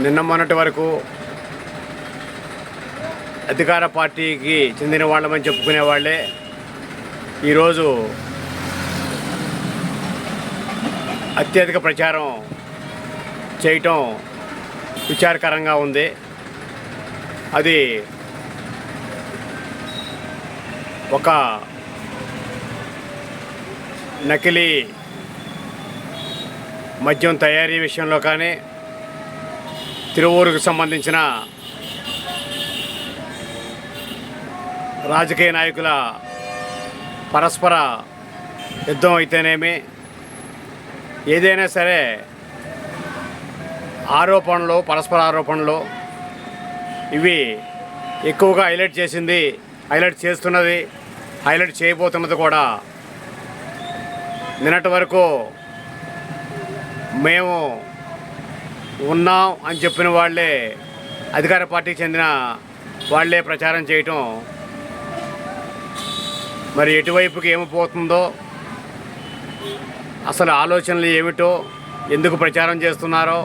నిన్న మొన్నటి వరకు అధికార పార్టీకి చెందిన వాళ్ళమని చెప్పుకునే వాళ్ళే. ఈరోజు అత్యధిక ప్రచారం చేయటం విచారకరంగా ఉంది. అది ఒక నకిలీ మద్యం తయారీ విషయంలో కానీ తిరువూరుకు సంబంధించిన రాజకీయ నాయకుల పరస్పర యుద్ధం అయితేనేమి ఏదైనా సరే ఆరోపణలు పరస్పర ఆరోపణలు ఇవి ఎక్కువగా హైలైట్ చేసింది హైలైట్ చేస్తున్నది హైలైట్ చేయబోతున్నది కూడా నిన్నటి వరకు మేము ఉన్నాం అని చెప్పిన వాళ్ళే అధికార పార్టీకి చెందిన వాళ్ళే ప్రచారం చేయటం. మరి ఎటువైపుకి ఏమిపోతుందో అసలు ఆలోచనలు ఏమిటో ఎందుకు ప్రచారం చేస్తున్నారో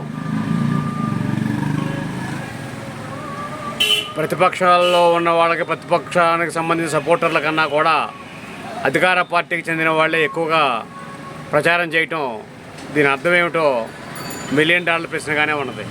ప్రతిపక్షాల్లో ఉన్న వాళ్ళకి ప్రతిపక్షానికి సంబంధించిన సపోర్టర్ల కన్నా కూడా అధికార పార్టీకి చెందిన వాళ్ళే ఎక్కువగా ప్రచారం చేయటం. దీని అర్థం ఏమిటో మిలియన్ డాలర్ ప్రశ్నగానే ఉన్నది.